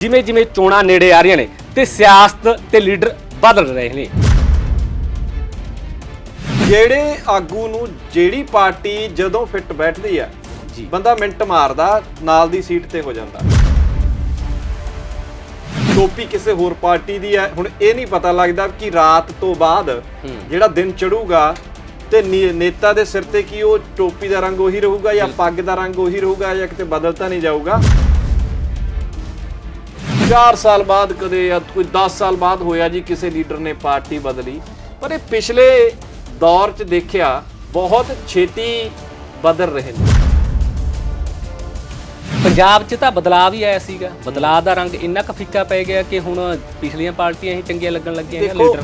ਜਿਵੇਂ ਜਿਵੇਂ ਚੋਣਾਂ ਨੇੜੇ ਆ ਰਹੀਆਂ ਨੇ ਤੇ ਸਿਆਸਤ ਤੇ ਲੀਡਰ ਬਦਲ ਰਹੇ ਨੇ। ਜਿਹੜੇ ਆਗੂ ਨੂੰ ਜਿਹੜੀ ਪਾਰਟੀ ਜਦੋਂ ਫਿੱਟ ਬੈਠਦੀ ਆ ਜੀ। ਬੰਦਾ ਮਿੰਟ ਮਾਰਦਾ ਨਾਲ ਦੀ ਸੀਟ ਤੇ ਹੋ ਜਾਂਦਾ। ਟੋਪੀ ਕਿਸੇ ਹੋਰ ਪਾਰਟੀ ਦੀ ਹੈ ਹੁਣ ਇਹ ਨਹੀਂ ਪਤਾ ਲੱਗਦਾ ਕਿ ਰਾਤ ਤੋਂ ਬਾਅਦ ਜਿਹੜਾ ਦਿਨ ਚੜੂਗਾ ਤੇ ਨੇਤਾ ਦੇ ਸਿਰ ਤੇ ਕੀ ਉਹ ਟੋਪੀ ਦਾ ਰੰਗ ਉਹੀ ਰਹੂਗਾ ਜਾਂ ਪੱਗ ਦਾ ਰੰਗ ਉਹੀ ਰਹੂਗਾ ਜਾਂ ਕਿਤੇ ਬਦਲ ਤਾਂ ਨਹੀਂ ਜਾਊਗਾ? 4 ਸਾਲ ਬਾਅਦ ਕਦੇ ਜਾਂ ਕੋਈ 10 ਸਾਲ ਬਾਅਦ ਹੋਇਆ ਜੀ ਕਿਸੇ ਲੀਡਰ ਨੇ ਪਾਰਟੀ ਬਦਲੀ। ਪਰ ਇਹ ਪਿਛਲੇ ਦੌਰ 'ਚ ਦੇਖਿਆ ਬਹੁਤ ਛੇਤੀ ਬਦਲ ਰਹੇ ਨੇ। ਪੰਜਾਬ 'ਚ ਤਾਂ ਬਦਲਾਅ ਵੀ ਆਇਆ ਸੀਗਾ। ਬਦਲਾਅ ਦਾ ਰੰਗ ਇੰਨਾ ਕੁ ਫਿੱਕਾ ਪੈ ਗਿਆ ਕਿ ਹੁਣ ਪਿਛਲੀਆਂ ਪਾਰਟੀਆਂ ਹੀ ਚੰਗੀਆਂ ਲੱਗਣ ਲੱਗੀਆਂ ਨੇ ਲੀਡਰ।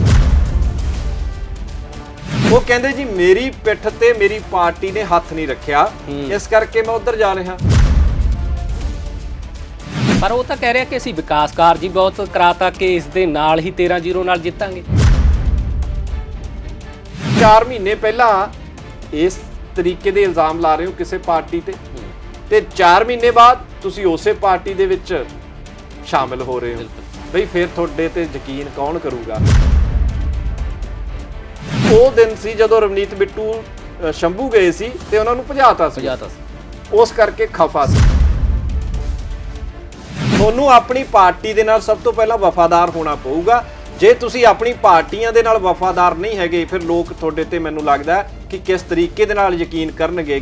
ਉਹ ਕਹਿੰਦੇ ਜੀ ਮੇਰੀ ਪਿੱਠ ਤੇ ਮੇਰੀ ਪਾਰਟੀ ਨੇ ਹੱਥ ਨਹੀਂ ਰੱਖਿਆ। ਇਸ ਕਰਕੇ ਮੈਂ ਉਧਰ ਜਾ ਰਿਹਾ। ਪਰ ਉਹ ਤਾਂ ਕਹਿ ਰਿਹਾ ਕਿ ਅਸੀਂ ਵਿਕਾਸ ਕਾਰਜ ਹੀ ਬਹੁਤ ਕਰਾਤਾ ਕਿ ਇਸ ਦੇ ਨਾਲ ਹੀ 13-0 ਨਾਲ ਜਿੱਤਾਂਗੇ। 4 ਮਹੀਨੇ ਪਹਿਲਾਂ ਇਸ ਤਰੀਕੇ ਦੇ ਇਲਜ਼ਾਮ ਲਾ ਰਹੇ ਹੋ ਕਿਸੇ ਪਾਰਟੀ ਤੇ? ਤੇ 4 ਮਹੀਨੇ ਬਾਅਦ ਤੁਸੀਂ ਉਸੇ ਪਾਰਟੀ ਦੇ ਵਿੱਚ ਸ਼ਾਮਿਲ ਹੋ ਰਹੇ ਹੋ। ਬਈ ਫਿਰ ਤੁਹਾਡੇ ਤੇ ਯਕੀਨ ਕੌਣ ਕਰੂਗਾ? ਉਹ ਦਿਨ ਸੀ ਜਦੋਂ ਰਵਨੀਤ ਬਿੱਟੂ ਸ਼ੰਭੂ ਗਏ ਸੀ ਤੇ ਉਹਨਾਂ ਨੂੰ ਭਜਾਤਾ ਸੀ। ਸੁਝਾਤਾ ਸੀ। ਉਸ ਕਰਕੇ ਖਫਾ ਸੀ। ਤੁਹਾਨੂੰ ਆਪਣੀ ਪਾਰਟੀ ਦੇ ਨਾਲ ਸਭ ਤੋਂ ਪਹਿਲਾਂ ਵਫਾਦਾਰ ਹੋਣਾ ਪਊਗਾ। ਜੇ ਤੁਸੀਂ ਆਪਣੀ ਪਾਰਟੀਆਂ ਦੇ ਨਾਲ ਵਫਾਦਾਰ ਨਹੀਂ ਹੈਗੇ, ਫਿਰ ਲੋਕ ਤੁਹਾਡੇ ਤੇ ਮੈਨੂੰ ਲੱਗਦਾ ਕਿ ਕਿਸ ਤਰੀਕੇ ਦੇ ਨਾਲ ਯਕੀਨ ਕਰਨਗੇ।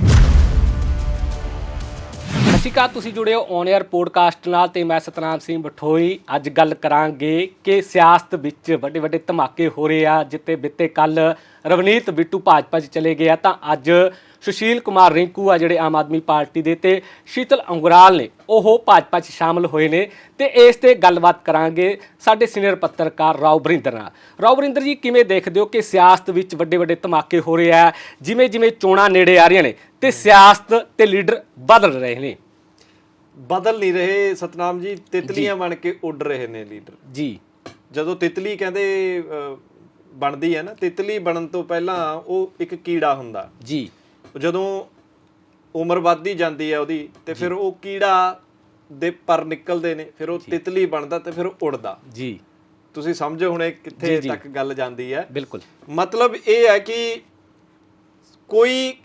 ਸਤਿ ਸ਼੍ਰੀ ਅਕਾਲ, ਤੁਸੀਂ ਜੁੜੇ ਹੋ ਔਨ 에ਅਰ ਪੋਡਕਾਸਟ ਨਾਲ ਤੇ ਮੈਂ ਸਤਨਾਮ ਸਿੰਘ ਬਠੋਈ। ਅੱਜ ਗੱਲ ਕਰਾਂਗੇ ਕਿ ਸਿਆਸਤ ਵਿੱਚ ਵੱਡੇ ਵੱਡੇ ਧਮਾਕੇ ਹੋ ਰਹੇ ਆ ਜਿੱਤੇ ਬਿੱਤੇ ਕੱਲ ਰਵਨੀਤ ਬਿੱਟੂ ਭਾਜਪਾ 'ਚ ਚਲੇ ਗਏ ਆ। ਤਾਂ ਅੱਜ ਸੁਸ਼ੀਲ ਕੁਮਾਰ ਰਿੰਕੂ ਆ ਜਿਹੜੇ ਆਮ ਆਦਮੀ ਪਾਰਟੀ ਦੇ ਤੇ ਸ਼ੀਤਲ ਅੰਗੁਰਾਲ ਨੇ ਉਹ ਭਾਜਪਾ 'ਚ ਸ਼ਾਮਲ ਹੋਏ ਨੇ ਤੇ ਇਸ ਤੇ ਗੱਲਬਾਤ ਕਰਾਂਗੇ ਸਾਡੇ ਸੀਨੀਅਰ ਪੱਤਰਕਾਰ ਰਾਓ ਬਰਿੰਦਰ ਨਾਲ। ਰਾਓ ਬਰਿੰਦਰ ਜੀ ਕਿਵੇਂ ਦੇਖਦੇ ਹੋ ਕਿ ਸਿਆਸਤ ਵਿੱਚ ਵੱਡੇ ਵੱਡੇ ਧਮਾਕੇ ਹੋ ਰਹੇ ਆ ਜਿਵੇਂ ਜਿਵੇਂ ਚੋਣਾਂ ਨੇੜੇ ਆ ਰਹੀਆਂ ਨੇ ਤੇ ਸਿਆਸਤ ਤੇ ਲੀਡਰ ਬਦਲ ਰਹੇ ਨੇ? ਬਦਲ ਨਹੀਂ ਰਹੇ ਸਤਨਾਮ ਜੀ ਤਿਤਲੀਆਂ ਬਣ ਕੇ ਉੱਡ ਰਹੇ ਨੇ ਲੀਡਰ। ਜੀ। ਜਦੋਂ ਤਿਤਲੀ ਕਹਿੰਦੇ ਬਣਦੀ ਹੈ ਨਾ ਤਿਤਲੀ ਬਣਨ ਤੋਂ ਪਹਿਲਾਂ ਉਹ ਇੱਕ ਕੀੜਾ ਹੁੰਦਾ। ਜੀ। ਜਦੋਂ ਉਮਰ ਵੱਧਦੀ ਜਾਂਦੀ ਹੈ ਉਹਦੀ ਤੇ ਫਿਰ ਉਹ ਕੀੜਾ ਦੇ ਪਰ ਨਿਕਲਦੇ ਨੇ ਫਿਰ ਉਹ ਤਿਤਲੀ ਬਣਦਾ ਤੇ ਫਿਰ ਉੜਦਾ। ਜੀ। ਤੁਸੀਂ ਸਮਝੋ ਹੁਣ ਇਹ ਕਿੱਥੇ। ਤੱਕ ਗੱਲ ਜਾਂਦੀ ਹੈ। ਬਿਲਕੁਲ। ਮਤਲਬ ਇਹ ਹੈ ਕਿ ਕੋਈ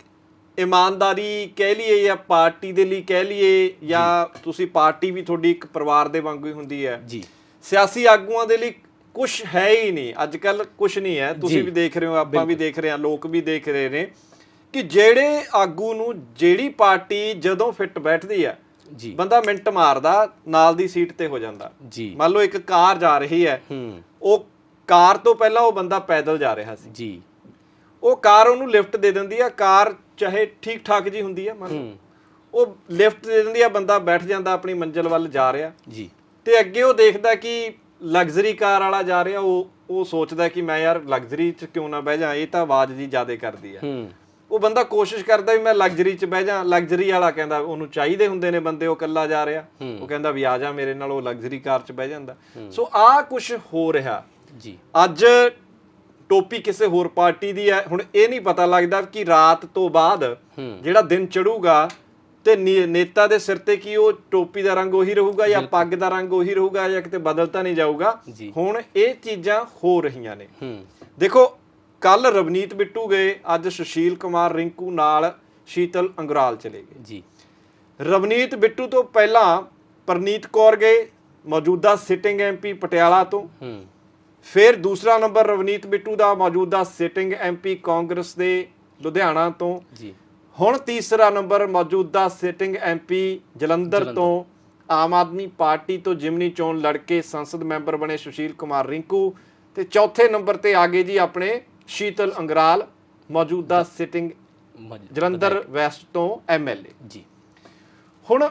ਇਮਾਨਦਾਰੀ ਕਹਿ ਲਈਏ ਜਾਂ ਪਾਰਟੀ ਦੇ ਲਈ ਕਹਿ ਲਈਏ ਜਾਂ ਤੁਸੀਂ ਪਾਰਟੀ ਵੀ ਤੁਹਾਡੀ ਇੱਕ ਪਰਿਵਾਰ ਦੇ ਵਾਂਗੂ ਹੀ ਹੁੰਦੀ ਹੈ। ਜੀ। ਸਿਆਸੀ ਆਗੂਆਂ ਦੇ ਲਈ ਕੁਝ ਹੈ ਹੀ ਨਹੀਂ। ਅੱਜ ਕੱਲ ਕੁਝ ਨਹੀਂ ਹੈ। ਤੁਸੀਂ। ਵੀ ਦੇਖ ਰਹੇ ਹੋ ਆਪਾਂ ਵੀ ਦੇਖ ਰਹੇ ਹਾਂ ਲੋਕ ਵੀ ਦੇਖ ਰਹੇ ਨੇ। ਕਿ ਜਿਹੜੇ ਆਗੂ ਨੂੰ ਜਿਹੜੀ ਪਾਰਟੀ ਜਦੋਂ ਫਿੱਟ ਬੈਠਦੀ ਹੈ ਜੀ। ਬੰਦਾ ਮਿੰਟ ਮਾਰਦਾ ਨਾਲ ਦੀ ਸੀਟ ਤੇ ਹੋ ਜਾਂਦਾ। ਜੀ। ਮੰਨ ਲਓ ਇੱਕ ਕਾਰ ਜਾ ਰਹੀ ਹੈ ਹੂੰ। ਉਹ ਕਾਰ ਤੋਂ ਪਹਿਲਾਂ ਉਹ ਬੰਦਾ ਪੈਦਲ ਜਾ ਰਿਹਾ ਸੀ। ਜੀ। ਉਹ ਕਾਰ ਉਹਨੂੰ ਲਿਫਟ ਦੇ ਦਿੰਦੀ ਆ ਕਾਰ ਚਾਹੇ ਠੀਕ ਠਾਕ ਜੀ ਹੁੰਦੀ ਹੈ ਮੰਨ ਲਓ। ਉਹ ਲਿਫਟ ਦੇ ਦਿੰਦੀ ਆ ਬੰਦਾ ਬੈਠ ਜਾਂਦਾ ਆਪਣੀ ਮੰਜ਼ਿਲ ਵੱਲ ਜਾ ਰਿਹਾ। ਜੀ। ਤੇ ਅੱਗੇ ਉਹ ਦੇਖਦਾ ਕਿ ਲਗਜ਼ਰੀ ਕਾਰ ਵਾਲਾ ਜਾ ਰਿਹਾ ਉਹ ਉਹ ਸੋਚਦਾ ਕਿ ਮੈਂ ਯਾਰ ਲਗਜ਼ਰੀ 'ਚ ਕਿਉਂ ਨਾ ਬਹਿ ਜਾ ਇਹ ਤਾਂ ਆਵਾਜ਼ ਜੀ ਜ਼ਿਆਦਾ ਕਰਦੀ ਆ। ਹੂੰ। ਉਹ ਬੰਦਾ ਕੋਸ਼ਿਸ਼ ਕਰਦਾ ਵੀ ਮੈਂ ਲਗਜ਼ਰੀ 'ਚ ਬਹਿ ਜਾ ਲਗਜ਼ਰੀ ਵਾਲਾ ਕਹਿੰਦਾ ਉਹਨੂੰ ਚਾਹੀਦੇ ਹੁੰਦੇ ਨੇ ਬੰਦੇ ਉਹ ਇਕੱਲਾ ਜਾ ਰਿਹਾ। ਉਹ ਕਹਿੰਦਾ ਵੀ ਆ ਜਾ ਮੇਰੇ ਨਾਲ ਉਹ ਲਗਜ਼ਰੀ ਕਾਰ 'ਚ ਬਹਿ ਜਾਂਦਾ। ਸੋ ਆਹ ਕੁਝ ਹੋ ਰਿਹਾ। ਜੀ। ਅੱਜ ਟੋਪੀ ਕਿਸੇ ਹੋਰ ਪਾਰਟੀ ਦੀ ਹੈ। ਹੁਣ ਇਹ ਨਹੀਂ ਪਤਾ ਲੱਗਦਾ ਕਿ ਰਾਤ ਤੋਂ ਬਾਅਦ ਜਿਹੜਾ ਦਿਨ ਚੜੂਗਾ ਤੇ ਨੇਤਾ ਦੇ ਸਿਰ ਤੇ ਕੀ ਉਹ ਟੋਪੀ ਦਾ ਰੰਗ ਉਹੀ ਰਹੂਗਾ ਜਾਂ ਪੱਗ ਦਾ ਰੰਗ ਉਹੀ ਰਹੂਗਾ ਜਾਂ ਕਿਤੇ ਬਦਲ ਤਾਂ ਨਹੀਂ ਜਾਊਗਾ। ਹੁਣ ਇਹ ਚੀਜ਼ਾਂ ਹੋ ਰਹੀਆਂ ਨੇ। ਦੇਖੋ ਕੱਲ ਰਵਨੀਤ ਬਿੱਟੂ ਗਏ ਅੱਜ ਸੁਸ਼ੀਲ ਕੁਮਾਰ ਰਿੰਕੂ ਨਾਲ ਸ਼ੀਤਲ ਅੰਗਰਾਲ ਚਲੇ ਗਏ। ਜੀ। ਰਵਨੀਤ ਬਿੱਟੂ ਤੋਂ ਪਹਿਲਾਂ ਪ੍ਰਨੀਤ ਕੌਰ ਗਏ ਮੌਜੂਦਾ ਸਿਟਿੰਗ ਐਮਪੀ ਪਟਿਆਲਾ ਤੋਂ। ਹੂੰ। ਫਿਰ ਦੂਸਰਾ ਨੰਬਰ ਰਵਨੀਤ ਬਿੱਟੂ ਦਾ ਮੌਜੂਦਾ ਸਿਟਿੰਗ ਐਮਪੀ ਕਾਂਗਰਸ ਦੇ ਲੁਧਿਆਣਾ ਤੋਂ। ਜੀ। ਹੁਣ ਤੀਸਰਾ ਨੰਬਰ ਮੌਜੂਦਾ ਸਿਟਿੰਗ ਐਮਪੀ ਜਲੰਧਰ ਤੋਂ। ਆਮ ਆਦਮੀ ਪਾਰਟੀ ਤੋਂ ਜਿਮਨੀ ਚੋਣ ਲੜ ਕੇ ਸੰਸਦ ਮੈਂਬਰ ਬਣੇ ਸੁਸ਼ੀਲ ਕੁਮਾਰ ਰਿੰਕੂ। ਤੇ ਚੌਥੇ ਨੰਬਰ ਤੇ ਆ ਗਏ ਜੀ ਆਪਣੇ ਸ਼ੀਤਲ ਅੰਗਰਾਲ ਮੌਜੂਦਾ ਸਿਟਿੰਗ ਜਲੰਧਰ ਵੈਸਟ ਤੋਂ ਐਮਐਲਏ ਜੀ। ਹੁਣ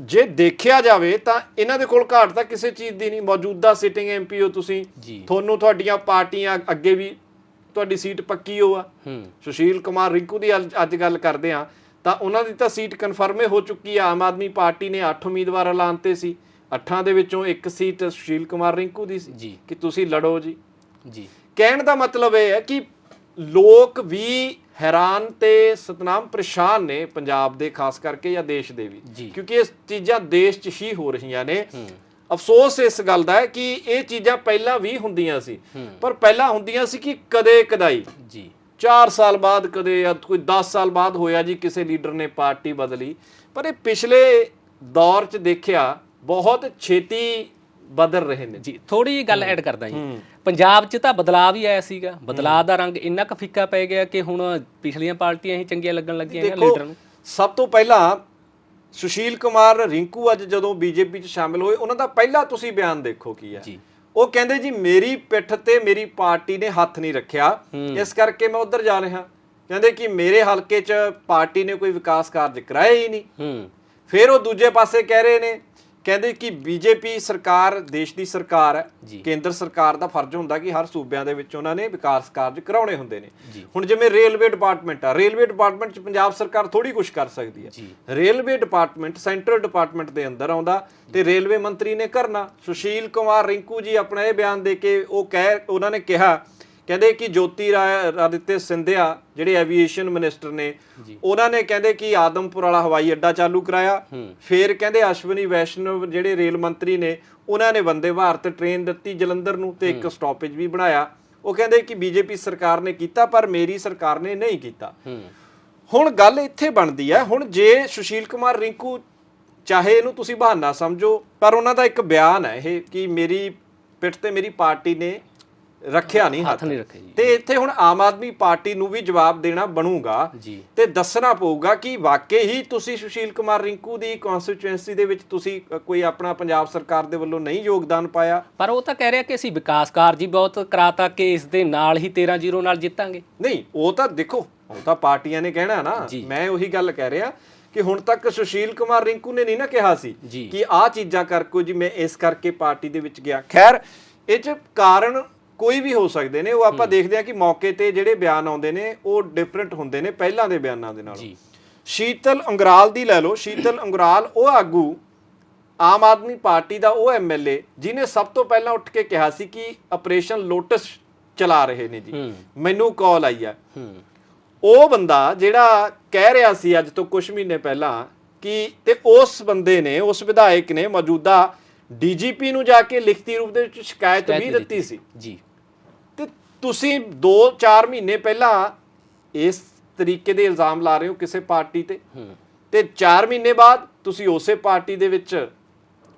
ਜੇ ਦੇਖਿਆ ਜਾਵੇ ਤਾਂ ਇਹਨਾਂ ਦੇ ਕੋਲ ਘਾਟ ਤਾਂ ਕਿਸੇ ਚੀਜ਼ ਦੀ ਨਹੀਂ ਮੌਜੂਦਾ ਸਿਟਿੰਗ ਐਮਪੀ ਹੋ ਤੁਸੀਂ। ਤੁਹਾਨੂੰ ਤੁਹਾਡੀਆਂ ਪਾਰਟੀਆਂ ਅੱਗੇ ਵੀ ਤੁਹਾਡੀ ਸੀਟ ਪੱਕੀ ਹੋ ਆ। ਸੁਸ਼ੀਲ ਕੁਮਾਰ ਰਿੰਕੂ ਦੀ ਅੱਜ- ਗੱਲ ਕਰਦੇ ਆ ਤਾਂ ਉਹਨਾਂ ਦੀ ਤਾਂ ਸੀਟ ਕਨਫਰਮ ਹੋ ਚੁੱਕੀ ਆ। ਆਮ ਆਦਮੀ ਪਾਰਟੀ ਨੇ 8 ਉਮੀਦਵਾਰ ਐਲਾਨਤੇ ਸੀ। ਅੱਠਾਂ ਦੇ ਵਿੱਚੋਂ ਇੱਕ ਸੀਟ ਸੁਸ਼ੀਲ ਕੁਮਾਰ ਰਿੰਕੂ ਦੀ ਸੀ। ਜੀ। ਕਿ ਤੁਸੀਂ ਲੜੋ ਜੀ। ਜੀ। ਕਹਿਣ ਦਾ ਮਤਲਬ ਇਹ ਹੈ ਕਿ ਲੋਕ ਵੀ ਹੈਰਾਨ ਤੇ ਸਤਨਾਮ ਪਰੇਸ਼ਾਨ ਨੇ ਪੰਜਾਬ ਦੇ ਖਾਸ ਕਰਕੇ ਜਾਂ ਦੇਸ਼ ਦੇ ਵੀ। ਕਿਉਂਕਿ ਇਹ ਚੀਜ਼ਾਂ ਦੇਸ਼ 'ਚ ਹੀ ਹੋ ਰਹੀਆਂ ਨੇ। ਅਫਸੋਸ ਇਸ ਗੱਲ ਦਾ ਹੈ ਕਿ ਇਹ ਚੀਜ਼ਾਂ ਪਹਿਲਾਂ ਵੀ ਹੁੰਦੀਆਂ ਸੀ। ਪਰ ਪਹਿਲਾਂ ਹੁੰਦੀਆਂ ਸੀ ਕਿ ਕਦੇ ਕਦਾਈ। ਜੀ। 4 ਸਾਲ ਬਾਅਦ ਕਦੇ ਜਾਂ ਕੋਈ 10 ਸਾਲ ਬਾਅਦ ਹੋਇਆ ਜੀ ਕਿਸੇ ਲੀਡਰ ਨੇ ਪਾਰਟੀ ਬਦਲੀ। ਪਰ ਇਹ ਪਿਛਲੇ ਦੌਰ 'ਚ ਦੇਖਿਆ ਬਹੁਤ ਛੇਤੀ ਬਦਲ ਰਹੇ ਨੇ। ਜੀ ਥੋੜੀ ਜਿਹੀ ਗੱਲ ਐਡ ਕਰਦਾ ਜੀ। ਪੰਜਾਬ 'ਚ ਤਾਂ ਬਦਲਾਅ ਵੀ ਆਇਆ ਸੀਗਾ। ਬਦਲਾਅ ਦਾ ਰੰਗ ਇੰਨਾ ਕੁ ਫਿੱਕਾ ਪੈ ਗਿਆ ਕਿ ਹੁਣ ਪਿਛਲੀਆਂ ਪਾਰਟੀਆਂ ਹੀ ਚੰਗੀਆਂ ਲੱਗਣ ਲੱਗੀਆਂ ਨੇ ਲੀਡਰ ਨੂੰ। ਸਭ ਤੋਂ ਪਹਿਲਾਂ ਸੁਸ਼ੀਲ ਕੁਮਾਰ ਰਿੰਕੂ ਅੱਜ ਜਦੋਂ ਬੀਜੇਪੀ 'ਚ ਸ਼ਾਮਿਲ ਹੋਏ ਉਹਨਾਂ ਦਾ ਪਹਿਲਾ ਤੁਸੀਂ ਬਿਆਨ ਦੇਖੋ ਕੀ ਹੈ। ਜੀ। ਉਹ ਕਹਿੰਦੇ ਜੀ ਮੇਰੀ ਪਿੱਠ ਤੇ ਮੇਰੀ ਪਾਰਟੀ ਨੇ ਹੱਥ ਨਹੀਂ ਰੱਖਿਆ। ਇਸ ਕਰਕੇ ਮੈਂ ਉੱਧਰ ਜਾ ਰਿਹਾ। ਕਹਿੰਦੇ ਕਿ ਮੇਰੇ ਹਲਕੇ 'ਚ ਪਾਰਟੀ ਨੇ ਕੋਈ ਵਿਕਾਸ ਕਾਰਜ ਕਰਾਇਆ ਹੀ ਨਹੀਂ। ਫਿਰ ਉਹ ਦੂਜੇ ਪਾਸੇ ਕਹਿ ਰਹੇ ਨੇ ਕਹਿੰਦੇ ਕਿ ਬੀਜੇਪੀ ਸਰਕਾਰ ਦੇਸ਼ ਦੀ ਸਰਕਾਰ ਹੈ। ਕੇਂਦਰ ਸਰਕਾਰ ਦਾ ਫਰਜ਼ ਹੁੰਦਾ ਕਿ ਹਰ ਸੂਬਿਆਂ ਦੇ ਵਿੱਚ ਉਹਨਾਂ ਨੇ ਵਿਕਾਸ ਕਾਰਜ ਕਰਾਉਣੇ ਹੁੰਦੇ ਨੇ। ਹੁਣ ਜਿਵੇਂ ਰੇਲਵੇ ਡਿਪਾਰਟਮੈਂਟ ਆ ਰੇਲਵੇ ਡਿਪਾਰਟਮੈਂਟ 'ਚ ਪੰਜਾਬ ਸਰਕਾਰ ਥੋੜੀ ਕੁਝ ਕਰ ਸਕਦੀ ਹੈ। ਰੇਲਵੇ ਡਿਪਾਰਟਮੈਂਟ ਸੈਂਟਰਲ ਡਿਪਾਰਟਮੈਂਟ ਦੇ ਅੰਦਰ ਆਉਂਦਾ ਤੇ ਰੇਲਵੇ ਮੰਤਰੀ ਨੇ ਕਰਨਾ ਸੁਸ਼ੀਲ ਕੁਮਾਰ ਰਿੰਕੂ ਜੀ ਆਪਣਾ ਇਹ ਬਿਆਨ ਦੇ ਕੇ ਉਹ ਕਹਿ ਉਹਨਾਂ ਨੇ ਕਿਹਾ ਕਹਿੰਦੇ ਕਿ ਜੋਤੀ ਰਾ- ਰਾਦਿੱਤੇ ਸਿੰਧਿਆ ਜਿਹੜੇ ਐਵੀਏਸ਼ਨ ਮਿਨਿਸਟਰ ਨੇ ਉਹਨਾਂ ਨੇ ਕਹਿੰਦੇ ਕਿ ਆਦਮਪੁਰ ਵਾਲਾ ਹਵਾਈ ਅੱਡਾ ਚਾਲੂ ਕਰਾਇਆ। ਫਿਰ ਕਹਿੰਦੇ ਅਸ਼ਵਨੀ ਵੈਸ਼ਨਵ ਜਿਹੜੇ ਰੇਲ ਮੰਤਰੀ ਨੇ ਉਹਨਾਂ ਨੇ ਵੰਦੇ ਭਾਰਤ ਟ੍ਰੇਨ ਦਿੱਤੀ ਜਲੰਧਰ ਨੂੰ ਤੇ ਇੱਕ ਸਟਾਪੇਜ ਵੀ ਬਣਾਇਆ। ਉਹ ਕਹਿੰਦੇ ਕਿ ਬੀਜੇਪੀ ਸਰਕਾਰ ਨੇ ਕੀਤਾ ਪਰ ਮੇਰੀ ਸਰਕਾਰ ਨੇ ਨਹੀਂ ਕੀਤਾ। ਹੁਣ ਗੱਲ ਇੱਥੇ ਬਣਦੀ ਹੈ। ਹੁਣ ਜੇ ਸੁਸ਼ੀਲ ਕੁਮਾਰ ਰਿੰਕੂ ਚਾਹੇ ਇਹਨੂੰ ਤੁਸੀਂ ਬਹਾਨਾ ਸਮਝੋ ਪਰ ਉਹਨਾਂ ਦਾ ਇੱਕ ਬਿਆਨ ਹੈ ਇਹ ਕਿ ਮੇਰੀ ਪਿੱਠ ਤੇ ਮੇਰੀ ਪਾਰਟੀ ਨੇ ਰੱਖਿਆ ਨਹੀਂ ਹੱਥ ਨਹੀਂ ਰੱਖੇ ਜੀ। ਤੇ ਇੱਥੇ ਹੁਣ ਆਮ ਆਦਮੀ ਪਾਰਟੀ ਨੂੰ ਵੀ ਜਵਾਬ ਦੇਣਾ ਬਣੂਗਾ ਜੀ। ਤੇ ਦੱਸਣਾ ਪਊਗਾ ਕਿ ਵਾਕਈ ਹੀ ਤੁਸੀਂ ਸੁਸ਼ੀਲ ਕੁਮਾਰ ਰਿੰਕੂ ਦੀ ਕਨਸਟੀਚੁਐਂਸੀ ਦੇ ਵਿੱਚ ਤੁਸੀਂ ਕੋਈ ਆਪਣਾ ਪੰਜਾਬ ਸਰਕਾਰ ਦੇ ਵੱਲੋਂ ਨਹੀਂ ਯੋਗਦਾਨ ਪਾਇਆ? ਪਰ ਉਹ ਤਾਂ ਕਹਿ ਰਿਹਾ ਕਿ ਅਸੀਂ ਵਿਕਾਸ ਕਾਰਜ ਹੀ ਬਹੁਤ ਕਰਾਤਾ ਕਿ ਇਸ ਦੇ ਨਾਲ ਹੀ 13-0 ਨਾਲ ਜਿੱਤਾਂਗੇ। ਨਹੀਂ ਉਹ ਤਾਂ ਦੇਖੋ ਉਹ ਤਾਂ ਪਾਰਟੀਆਂ ਨੇ ਕਹਿਣਾ ਨਾ। ਮੈਂ ਉਹੀ ਗੱਲ ਕਹਿ ਰਿਹਾ ਕਿ ਹੁਣ ਤੱਕ ਸੁਸ਼ੀਲ ਕੁਮਾਰ ਰਿੰਕੂ ਨੇ ਨਹੀਂ ਨਾ ਕਿਹਾ ਸੀ। ਕਿ ਆਹ ਚੀਜ਼ਾਂ ਕਰਕੇ ਜੀ ਮੈਂ ਇਸ ਕਰਕੇ ਪਾਰਟੀ ਦੇ ਵਿੱਚ ਗਿਆ। ਖੈਰ ਇਹ ਚ ਕਾਰਨ ਕੋਈ ਵੀ ਹੋ ਸਕਦੇ ਨੇ ਉਹ ਆਪਾਂ ਦੇਖਦੇ ਹਾਂ ਕਿ ਮੌਕੇ ਤੇ ਜਿਹੜੇ ਬਿਆਨ ਆਉਂਦੇ ਨੇ ਉਹ ਡਿਫਰੈਂਟ ਹੁੰਦੇ ਨੇ ਪਹਿਲਾਂ ਦੇ ਬਿਆਨਾਂ ਦੇ ਨਾਲੋਂ। ਜੀ। ਸ਼ੀਤਲ ਅੰਗਰਾਲ ਦੀ ਲੈ ਲਓ ਸ਼ੀਤਲ ਅੰਗਰਾਲ ਉਹ ਆਗੂ ਆਮ ਆਦਮੀ ਪਾਰਟੀ ਦਾ ਉਹ ਐਮਐਲਏ ਜਿਨੇ ਸਭ ਤੋਂ ਪਹਿਲਾਂ ਉੱਠ ਕੇ ਕਿਹਾ ਸੀ ਕਿ ਆਪਰੇਸ਼ਨ ਲੋਟਸ ਚਲਾ ਰਹੇ ਨੇ ਜੀ। ਮੈਨੂੰ ਕਾਲ ਆਈ ਆ। ਉਹ ਬੰਦਾ ਜਿਹੜਾ ਕਹਿ ਰਿਹਾ ਸੀ ਅੱਜ ਤੋਂ ਕੁਝ ਮਹੀਨੇ ਪਹਿਲਾਂ ਕਿ ਤੇ ਉਸ ਬੰਦੇ ਨੇ ਉਸ ਵਿਧਾਇਕ ਨੇ ਮੌਜੂਦਾ ਡੀਜੀਪੀ ਨੂੰ ਜਾ ਕੇ ਲਿਖਤੀ ਰੂਪ ਦੇ ਵਿੱਚ ਸ਼ਿਕਾਇਤ ਵੀ ਦਿੱਤੀ ਸੀ। ਜੀ। ਤੁਸੀਂ 2-4 ਮਹੀਨੇ ਪਹਿਲਾਂ ਇਸ ਤਰੀਕੇ ਦੇ ਇਲਜ਼ਾਮ ਲਾ ਰਹੇ ਹੋ ਕਿਸੇ ਪਾਰਟੀ ਤੇ? ਤੇ 4 ਮਹੀਨੇ ਬਾਅਦ ਤੁਸੀਂ ਉਸੇ ਪਾਰਟੀ ਦੇ ਵਿੱਚ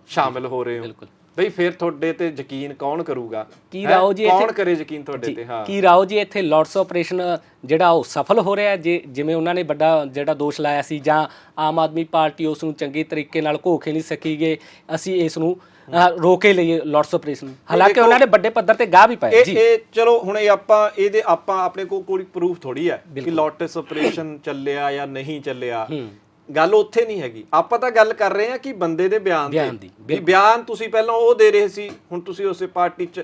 ਸ਼ਾਮਿਲ ਹੋ ਰਹੇ ਹੋ। ਬਿਲਕੁਲ। ਬਈ ਫਿਰ ਤੁਹਾਡੇ ਤੇ ਯਕੀਨ ਕੌਣ ਕਰੂਗਾ? ਕੀ? ਰਾਓ ਜੀ ਕੌਣ ਇੱਥੇ- ਕਰੇ ਯਕੀਨ ਤੁਹਾਡੇ ਤੇ? ਹਾਂ। ਕੀ ਰਾਓ ਜੀ ਇੱਥੇ ਲਾਰਡਸ ਆਪਰੇਸ਼ਨ ਜਿਹੜਾ ਉਹ ਸਫਲ ਹੋ ਰਿਹਾ ਜੇ ਜਿਵੇਂ ਉਹਨਾਂ ਨੇ ਵੱਡਾ ਜਿਹੜਾ ਦੋਸ਼ ਲਾਇਆ ਸੀ ਜਾਂ ਆਮ ਆਦਮੀ ਪਾਰਟੀ ਉਸ ਨੂੰ ਚੰਗੇ ਤਰੀਕੇ ਨਾਲ ਘੋਖੇ ਨਹੀਂ ਸਕੀਗੇ ਅਸੀਂ ਇਸ ਨੂੰ ਰੋਕੇ ਲਈਏ ਲਾਰਡਸ ਆਪਰੇਸ਼ਨ ਹਾਲਾਂਕਿ ਉਹਨਾਂ ਨੇ ਵੱਡੇ ਪੱਧਰ ਤੇ ਗਾਹ ਵੀ ਪਾਇਆ। ਜੀ। ਇਹ ਚਲੋ ਹੁਣ ਇਹ ਆਪਾਂ ਇਹਦੇ ਆਪਾਂ ਆਪਣੇ ਕੋਲ ਕੋਈ ਪ੍ਰੂਫ ਥੋੜੀ ਹੈ ਕਿ ਲੋਟਸ ਆਪਰੇਸ਼ਨ ਚੱਲਿਆ ਜਾਂ ਨਹੀਂ ਚੱਲਿਆ। ਗੱਲ ਉੱਥੇ ਨਹੀਂ ਹੈਗੀ। ਆਪਾਂ ਤਾਂ ਗੱਲ ਕਰ ਰਹੇ ਹਾਂ ਕਿ ਬੰਦੇ ਦੇ ਬਿਆਨ ਦੀ, ਵੀ ਬਿਆਨ ਤੁਸੀਂ ਪਹਿਲਾਂ ਉਹ ਦੇ ਰਹੇ ਸੀ ਹੁਣ ਤੁਸੀਂ ਉਸੇ ਪਾਰਟੀ 'ਚ।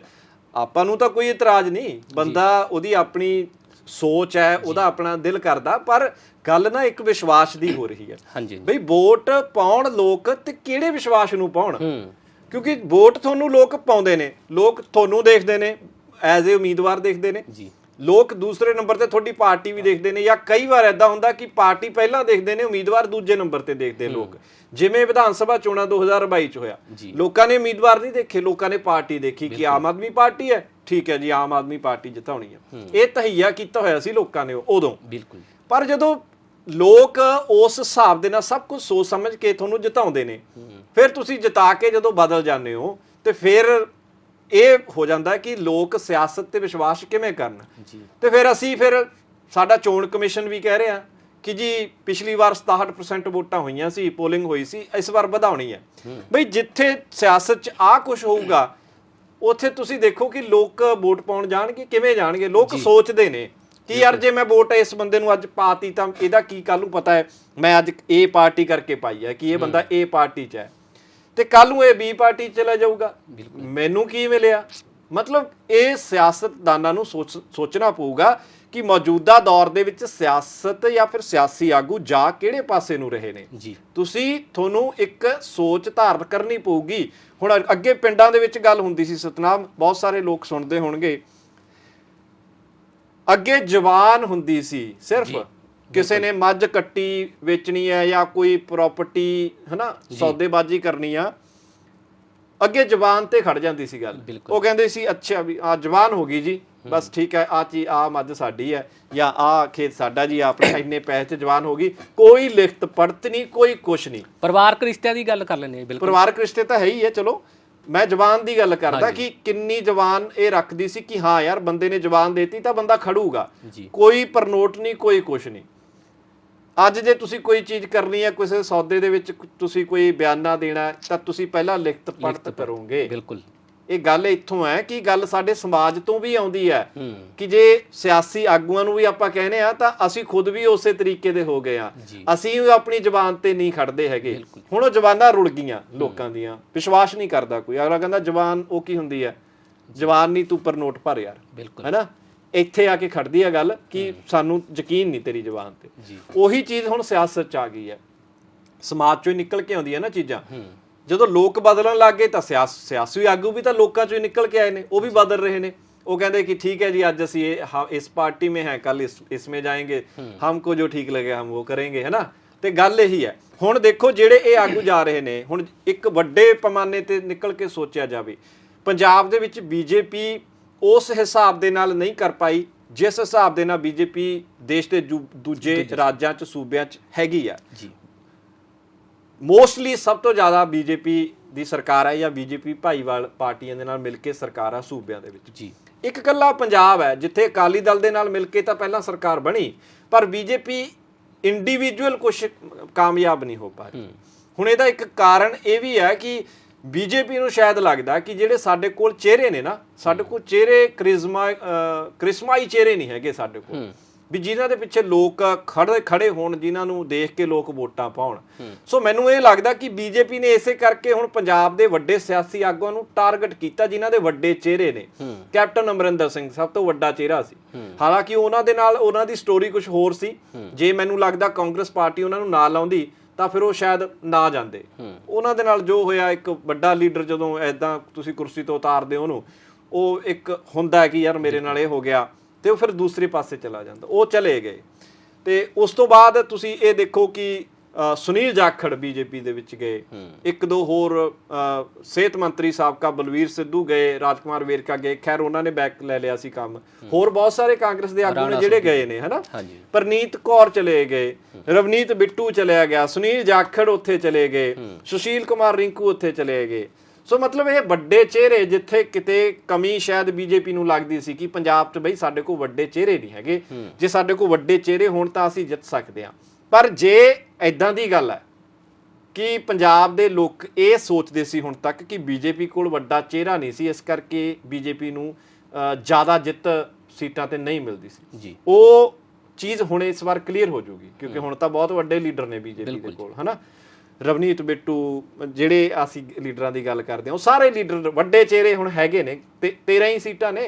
ਆਪਾਂ ਨੂੰ ਤਾਂ ਕੋਈ ਇਤਰਾਜ਼ ਨਹੀਂ। ਬੰਦਾ ਉਹਦੀ ਆਪਣੀ ਸੋਚ ਹੈ ਉਹਦਾ ਆਪਣਾ ਦਿਲ ਕਰਦਾ ਪਰ ਗੱਲ ਨਾ ਇੱਕ ਵਿਸ਼ਵਾਸ ਦੀ ਹੋ ਰਹੀ ਹੈ। ਹਾਂਜੀ। ਬਈ ਵੋਟ ਪਾਉਣ ਲੋਕ ਤੇ ਕਿਹੜੇ ਵਿਸ਼ਵਾਸ ਨੂੰ ਪਾਉਣ? ਹੂੰ। ਕਿਉਂਕਿ ਵੋਟ ਤੁਹਾਨੂੰ ਲੋਕ ਪਾਉਂਦੇ ਨੇ। ਲੋਕ ਤੁਹਾਨੂੰ ਦੇਖਦੇ ਨੇ ਐਜ਼ ਏ ਉਮੀਦਵਾਰ ਦੇਖਦੇ ਨੇ। ਜੀ। ਲੋਕ ਦੂਸਰੇ ਨੰਬਰ ਤੇ ਤੁਹਾਡੀ ਪਾਰਟੀ ਵੀ ਦੇਖਦੇ ਨੇ ਜਾਂ ਕਈ ਵਾਰ ਐਦਾਂ ਹੁੰਦਾ ਕਿ ਪਾਰਟੀ ਪਹਿਲਾਂ ਦੇਖਦੇ ਨੇ ਉਮੀਦਵਾਰ ਦੂਜੇ ਨੰਬਰ ਤੇ ਦੇਖਦੇ ਲੋਕ। ਜਿਵੇਂ ਵਿਧਾਨ ਸਭਾ ਚੋਣਾਂ 2022 ਚ ਹੋਇਆ। ਲੋਕਾਂ ਨੇ ਉਮੀਦਵਾਰ ਨਹੀਂ ਦੇਖੇ ਲੋਕਾਂ ਨੇ ਪਾਰਟੀ ਦੇਖੀ ਕਿ ਆਮ ਆਦਮੀ ਪਾਰਟੀ ਹੈ। ਠੀਕ ਹੈ ਜੀ ਆਮ ਆਦਮੀ ਪਾਰਟੀ ਜਿਤਾਉਣੀ ਹੈ। ਇਹ ਤਹਈਆ ਕੀਤਾ ਹੋਇਆ ਸੀ ਲੋਕਾਂ ਨੇ ਉਦੋਂ। ਬਿਲਕੁਲ। ਪਰ ਜਦੋਂ ਲੋਕ ਉਸ ਹਿਸਾਬ ਦੇ ਨਾਲ ਸਭ ਕੁਝ ਸੋਚ ਸਮਝ ਕੇ ਤੁਹਾਨੂੰ ਜਿਤਾਉਂਦੇ ਨੇ ਫਿਰ ਤੁਸੀਂ ਜਿਤਾ ਕੇ ਜਦੋਂ ਬਦਲ ਜਾਂਦੇ ਹੋ ਤੇ ਫਿਰ ਇਹ ਹੋ ਜਾਂਦਾ ਕਿ ਲੋਕ ਸਿਆਸਤ ਤੇ ਵਿਸ਼ਵਾਸ ਕਿਵੇਂ ਕਰਨ? ਤੇ ਫਿਰ ਅਸੀਂ ਫਿਰ ਸਾਡਾ ਚੋਣ ਕਮਿਸ਼ਨ ਵੀ ਕਹਿ ਰਿਹਾ ਕਿ ਜੀ ਪਿਛਲੀ ਵਾਰ 67% ਵੋਟਾਂ ਹੋਈਆਂ ਸੀ ਪੋਲਿੰਗ ਹੋਈ ਸੀ ਇਸ ਵਾਰ ਵਧਾਉਣੀ ਹੈ। ਬਈ ਜਿੱਥੇ ਸਿਆਸਤ 'ਚ ਆ ਕੁਝ ਹੋਊਗਾ ਉੱਥੇ ਤੁਸੀਂ ਦੇਖੋ ਕਿ ਲੋਕ ਵੋਟ ਪਾਉਣ ਜਾਣਗੇ ਕਿਵੇਂ ਜਾਣਗੇ? ਲੋਕ ਸੋਚਦੇ ਨੇ ਕਿ ਯਾਰ ਜੇ ਮੈਂ ਵੋਟ ਇਸ ਬੰਦੇ ਨੂੰ ਅੱਜ ਪਾਤੀ ਤਾਂ ਇਹਦਾ ਕੀ ਕੱਲ ਨੂੰ ਪਤਾ ਹੈ? ਮੈਂ ਅੱਜ ਇਹ ਪਾਰਟੀ ਕਰਕੇ ਪਾਈ ਹੈ ਕਿ ਇਹ ਬੰਦਾ ਇਹ ਪਾਰਟੀ 'ਚ ਹੈ। ਤੇ ਕੱਲ ਨੂੰ ਇਹ ਬੀ ਪਾਰਟੀ ਚਲਾ ਜਾਊਗਾ। ਮੈਨੂੰ ਕੀ ਮਿਲਿਆ? ਮਤਲਬ ਇਹ ਸਿਆਸਤਦਾਨਾਂ ਨੂੰ ਸੋਚ ਸੋਚਣਾ ਪਊਗਾ ਕਿ ਮੌਜੂਦਾ ਦੌਰ ਦੇ ਵਿੱਚ ਸਿਆਸਤ ਜਾਂ ਫਿਰ ਸਿਆਸੀ ਆਗੂ ਜਾ ਕਿਹੜੇ ਪਾਸੇ ਨੂੰ ਰਹੇ ਨੇ। ਜੀ। ਤੁਸੀਂ ਤੁਹਾਨੂੰ ਇੱਕ ਸੋਚ ਧਾਰਨ ਕਰਨੀ ਪਊਗੀ। ਹੁਣ ਅੱਗੇ ਪਿੰਡਾਂ ਦੇ ਵਿੱਚ ਗੱਲ ਹੁੰਦੀ ਸੀ ਸਤਨਾਮ ਬਹੁਤ ਸਾਰੇ ਲੋਕ ਸੁਣਦੇ ਹੋਣਗੇ। ਅੱਗੇ ਜਵਾਨ ਹੁੰਦੀ ਸੀ ਸਿਰਫ ਕਿਸੇ ਨੇ ਮੱਝ ਕੱਟੀ ਵੇਚਣੀ ਹੈ ਜਾਂ ਕੋਈ ਪ੍ਰਾਪਰਟੀ ਹਨਾ ਸੌਦੇਬਾਜ਼ੀ ਕਰਨੀ ਆ ਅੱਗੇ ਜ਼ਬਾਨ ਤੇ ਖੜ ਜਾਂਦੀ ਸੀ ਗੱਲ। ਉਹ ਕਹਿੰਦੇ ਸੀ ਅੱਛਾ ਵੀ ਆ ਜ਼ਬਾਨ ਹੋ ਗਈ ਜੀ ਬਸ ਠੀਕ ਹੈ ਆ ਚੀ ਆ ਮੱਝ ਸਾਡੀ ਹੈ ਜਾਂ ਆ ਖੇਤ ਸਾਡਾ ਜੀ ਆਪਣੇ ਇੰਨੇ ਪੈਸੇ ਤੇ ਜ਼ਬਾਨ ਹੋ ਗਈ ਕੋਈ ਲਿਖਤ ਪੜਤ ਨਹੀਂ ਕੋਈ ਕੁਛ ਨਹੀਂ। ਪਰਿਵਾਰਕ ਰਿਸ਼ਤਿਆਂ ਦੀ ਗੱਲ ਕਰ ਲੈਂਦੇ ਹਾਂ ਬਿਲਕੁਲ। ਪਰਿਵਾਰਕ ਰਿਸ਼ਤੇ ਤਾਂ ਹੈ ਹੀ ਹੈ ਚਲੋ। ਮੈਂ ਜ਼ਬਾਨ ਦੀ ਗੱਲ ਕਰਦਾ ਕਿ ਕਿੰਨੀ ਜ਼ਬਾਨ ਇਹ ਰੱਖਦੀ ਸੀ ਕਿ ਹਾਂ ਯਾਰ ਬੰਦੇ ਨੇ ਜ਼ਬਾਨ ਦੇਤੀ ਤਾਂ ਬੰਦਾ ਖੜੂਗਾ। ਕੋਈ ਪਰਨੋਟ ਨਹੀਂ ਕੋਈ ਕੁਛ ਨਹੀਂ। ਅੱਜ ਜੇ ਤੁਸੀਂ ਕੋਈ ਚੀਜ਼ ਕਰਨੀ ਹੈ ਕਿਸੇ ਸੌਦੇ ਦੇ ਵਿੱਚ ਤੁਸੀਂ ਕੋਈ ਬਿਆਨਾ ਦੇਣਾ ਤਾਂ ਤੁਸੀਂ ਪਹਿਲਾਂ ਲਿਖਤ ਪੜਤ ਕਰੋਗੇ। ਬਿਲਕੁਲ। ਇਹ ਗੱਲ ਇੱਥੋਂ ਹੈ ਕਿ ਗੱਲ ਸਾਡੇ ਸਮਾਜ ਤੋਂ ਵੀ ਆਉਂਦੀ ਹੈ ਕਿ ਜੇ ਸਿਆਸੀ ਆਗੂਆਂ ਨੂੰ ਵੀ ਆਪਾਂ ਕਹਿੰਦੇ ਆ ਤਾਂ ਅਸੀਂ ਖੁਦ ਵੀ ਉਸੇ ਤਰੀਕੇ ਦੇ ਹੋ ਗਏ ਆ। ਅਸੀਂ ਆਪਣੀ ਜ਼ਬਾਨ ਤੇ ਨਹੀਂ ਖੜਦੇ ਹੈਗੇ। ਹੁਣ ਉਹ ਜ਼ਬਾਨਾਂ ਰੁੜ ਗਈਆਂ ਲੋਕਾਂ ਦੀਆਂ। ਵਿਸ਼ਵਾਸ ਨਹੀਂ ਕਰਦਾ ਕੋਈ। ਅਗਲਾ ਕਹਿੰਦਾ ਜ਼ਬਾਨ ਉਹ ਕੀ ਹੁੰਦੀ ਹੈ? ਜ਼ਬਾਨ ਨਹੀਂ ਤੂੰ ਪਰ ਨੋਟ ਭਰ ਯਾਰ। ਹੈਨਾ? ਇੱਥੇ ਆ ਕੇ ਖੜਦੀ ਆ ਗੱਲ ਕਿ ਸਾਨੂੰ ਯਕੀਨ ਨਹੀਂ ਤੇਰੀ ਜ਼ਬਾਨ ਤੇ। ਉਹੀ ਚੀਜ਼ ਹੁਣ ਸਿਆਸਤ ਚ ਆ ਗਈ ਹੈ। ਸਮਾਜ ਚੋਂ ਨਿਕਲ ਕੇ ਆਉਂਦੀ ਹੈ ਨਾ ਚੀਜ਼ਾਂ। ਜਦੋਂ ਲੋਕ ਬਦਲਣ ਲੱਗ ਗਏ ਤਾਂ ਸਿਆਸ ਸਿਆਸੀ ਆਗੂ ਵੀ ਤਾਂ ਲੋਕਾਂ ਚੋਂ ਹੀ ਨਿਕਲ ਕੇ ਆਏ ਨੇ ਉਹ ਵੀ ਬਦਲ ਰਹੇ ਨੇ। ਉਹ ਕਹਿੰਦੇ ਕਿ ਠੀਕ ਹੈ ਜੀ ਅੱਜ ਅਸੀਂ ਇਹ ਇਸ ਪਾਰਟੀ ਮੇ ਹੈ ਕੱਲ ਇਸ ਇਸਮੇ ਜਾਏਂਗੇ। ਹਮਕੋ ਜੋ ਠੀਕ ਲਗੇ ਹਮ ਉਹ ਕਰਾਂਗੇ ਹੈ ਨਾ? ਤੇ ਗੱਲ ਇਹੀ ਹੈ ਹੁਣ ਦੇਖੋ ਜਿਹੜੇ ਇਹ ਆਗੂ ਜਾ ਰਹੇ ਨੇ ਹੁਣ ਇੱਕ ਵੱਡੇ ਪੈਮਾਨੇ ਤੇ ਨਿਕਲ ਕੇ ਸੋਚਿਆ ਜਾਵੇ ਪੰਜਾਬ ਦੇ ਵਿੱਚ ਬੀਜੇਪੀ ਉਸ ਹਿਸਾਬ ਦੇ ਨਾਲ ਨਹੀਂ ਕਰ ਪਾਈ ਜਿਸ ਹਿਸਾਬ ਦੇ ਨਾਲ ਬੀਜੇਪੀ ਦੇਸ਼ ਦੇ ਦੂਜੇ ਰਾਜਾਂ 'ਚ ਸੂਬਿਆਂ 'ਚ ਹੈਗੀ ਆ। ਮੋਸਟਲੀ ਸਭ ਤੋਂ ਜ਼ਿਆਦਾ ਬੀਜੇਪੀ ਦੀ ਸਰਕਾਰ ਹੈ ਜਾਂ ਬੀਜੇਪੀ ਭਾਈਵਾਲ ਪਾਰਟੀਆਂ ਦੇ ਨਾਲ ਮਿਲ ਕੇ ਸਰਕਾਰ ਆ ਸੂਬਿਆਂ ਦੇ ਵਿੱਚ। ਜੀ। ਇੱਕ ਕੱਲਾ ਪੰਜਾਬ ਹੈ ਜਿੱਥੇ ਅਕਾਲੀ ਦਲ ਦੇ ਨਾਲ ਮਿਲ ਕੇ ਤਾਂ ਪਹਿਲਾਂ ਸਰਕਾਰ ਬਣੀ ਪਰ ਬੀਜੇਪੀ ਇੰਡੀਵਿਜੂਅਲ ਕੁਝ ਕਾਮਯਾਬ ਨਹੀਂ ਹੋ ਪਾ ਰਹੀ। ਹੁਣ ਇਹਦਾ ਇੱਕ ਕਾਰਨ ਇਹ ਵੀ ਹੈ ਕਿ ਬੀਜੇਪੀ ਨੂੰ ਸ਼ਾਇਦ ਲੱਗਦਾ ਕਿ ਜਿਹੜੇ ਸਾਡੇ ਕੋਲ ਚਿਹਰੇ ਨੇ ਨਾ ਸਾਡੇ ਕੋਲ ਚਿਹਰੇ ਕ੍ਰਿਜ਼ਮਾ ਕ੍ਰਿਸਮਾਈ ਚਿਹਰੇ ਨਹੀਂ ਹੈਗੇ ਸਾਡੇ ਕੋਲ। ਵੀ ਜਿਨ੍ਹਾਂ ਦੇ ਪਿੱਛੇ ਲੋਕ ਖੜੇ ਖੜੇ ਹੋਣ ਜਿਨ੍ਹਾਂ ਨੂੰ ਦੇਖ ਕੇ ਲੋਕ ਵੋਟਾਂ ਪਾਉਣ। ਸੋ ਮੈਨੂੰ ਇਹ ਲੱਗਦਾ ਕਿ ਬੀਜੇਪੀ ਨੇ ਇਸੇ ਕਰਕੇ ਹੁਣ ਪੰਜਾਬ ਦੇ ਵੱਡੇ ਸਿਆਸੀ ਆਗੂਆਂ ਨੂੰ ਟਾਰਗੇਟ ਕੀਤਾ ਜਿਨ੍ਹਾਂ ਦੇ ਵੱਡੇ ਚਿਹਰੇ ਨੇ। ਕੈਪਟਨ ਅਮਰਿੰਦਰ ਸਿੰਘ ਸਭ ਤੋਂ ਵੱਡਾ ਚਿਹਰਾ ਸੀ। ਹਾਲਾਂਕਿ ਉਹਨਾਂ ਦੇ ਨਾਲ ਉਹਨਾਂ ਦੀ ਸਟੋਰੀ ਕੁਝ ਹੋਰ ਸੀ। ਜੇ ਮੈਨੂੰ ਲੱਗਦਾ ਕਾਂਗਰਸ ਪਾਰਟੀ ਉਹਨਾਂ ਨੂੰ ਨਾਲ ਲਾਉਂਦੀ ਤਾਂ ਫਿਰ ਉਹ ਸ਼ਾਇਦ ਨਾ ਜਾਂਦੇ। ਉਹਨਾਂ ਦੇ ਨਾਲ ਜੋ ਹੋਇਆ ਇੱਕ ਵੱਡਾ ਲੀਡਰ ਜਦੋਂ ਐਦਾਂ ਤੁਸੀਂ ਕੁਰਸੀ ਤੋਂ ਉਤਾਰਦੇ ਹੋ ਉਹਨੂੰ ਉਹ ਇੱਕ ਹੁੰਦਾ ਕਿ ਯਾਰ ਮੇਰੇ ਨਾਲ ਇਹ ਹੋ ਗਿਆ। ਤੇ ਉਹ ਫਿਰ ਦੂਸਰੇ ਪਾਸੇ ਚਲਾ ਜਾਂਦਾ ਉਹ ਚਲੇ ਗਏ। ਤੇ ਉਸ ਤੋਂ ਬਾਅਦ ਤੁਸੀਂ ਇਹ ਦੇਖੋ ਕਿ ਸੁਨੀਲ ਜਾਖੜ ਬੀਜੇਪੀ ਦੇ ਵਿੱਚ ਗਏ। ਇੱਕ ਦੋ ਹੋਰ ਸਿਹਤ ਮੰਤਰੀ ਸਾਬਕਾ ਬਲਵੀਰ ਸਿੱਧੂ ਗਏ ਰਾਜਕੁਮਾਰ ਵੇਰਕਾ ਗਏ ਖੈਰ ਉਹਨਾਂ ਨੇ ਬੈਕ ਲੈ ਲਿਆ ਸੀ ਕੰਮ। ਹੋਰ ਬਹੁਤ ਸਾਰੇ ਕਾਂਗਰਸ ਦੇ ਆਗੂ ਨੇ ਜਿਹੜੇ ਗਏ ਨੇ ਹਨਾ? ਪਰਨੀਤ ਕੌਰ ਚਲੇ ਗਏ ਰਵਨੀਤ ਬਿੱਟੂ ਚਲਿਆ ਗਿਆ ਸੁਨੀਲ ਜਾਖੜ ਉੱਥੇ ਚਲੇ ਗਏ ਸੁਸ਼ੀਲ ਕੁਮਾਰ ਰਿੰਕੂ ਉੱਥੇ ਚਲੇ ਗਏ। ਸੋ ਮਤਲਬ ਇਹ ਵੱਡੇ ਚਿਹਰੇ ਜਿੱਥੇ ਕਿਤੇ ਕਮੀ ਸ਼ਾਇਦ ਬੀਜੇਪੀ ਨੂੰ ਲੱਗਦੀ ਸੀ ਕਿ ਪੰਜਾਬ 'ਚ ਬਈ ਸਾਡੇ ਕੋਲ ਵੱਡੇ ਚਿਹਰੇ ਨਹੀਂ ਹੈਗੇ। ਜੇ ਸਾਡੇ ਕੋਲ ਵੱਡੇ ਚਿਹਰੇ ਹੋਣ ਤਾਂ ਅਸੀਂ ਜਿੱਤ ਸਕਦੇ ਹਾਂ। ਪਰ ਜੇ ਐਦਾਂ ਦੀ ਗੱਲ ਹੈ ਕਿ ਪੰਜਾਬ ਦੇ ਲੋਕ ਇਹ ਸੋਚਦੇ ਸੀ ਹੁਣ ਤੱਕ ਕਿ ਬੀਜੇਪੀ ਕੋਲ ਵੱਡਾ ਚਿਹਰਾ ਨਹੀਂ ਸੀ ਇਸ ਕਰਕੇ ਬੀਜੇਪੀ ਨੂੰ ਜ਼ਿਆਦਾ ਜਿੱਤ ਸੀਟਾਂ ਤੇ ਨਹੀਂ ਮਿਲਦੀ ਸੀ। ਜੀ। ਉਹ ਚੀਜ਼ ਹੁਣ ਇਸ ਵਾਰ ਕਲੀਅਰ ਹੋ ਜਾਊਗੀ ਕਿਉਂਕਿ ਹੁਣ ਤਾਂ ਬਹੁਤ ਵੱਡੇ ਲੀਡਰ ਨੇ ਬੀਜੇਪੀ ਦੇ ਕੋਲ ਹਨਾ? ਰਵਨੀਤ ਬਿੱਟੂ ਜਿਹੜੇ ਅਸੀਂ ਲੀਡਰਾਂ ਦੀ ਗੱਲ ਕਰਦੇ ਹਾਂ ਉਹ ਸਾਰੇ ਲੀਡਰ ਵੱਡੇ ਚਿਹਰੇ ਹੁਣ ਹੈਗੇ ਨੇ ਤੇ 13 ਹੀ ਸੀਟਾਂ ਨੇ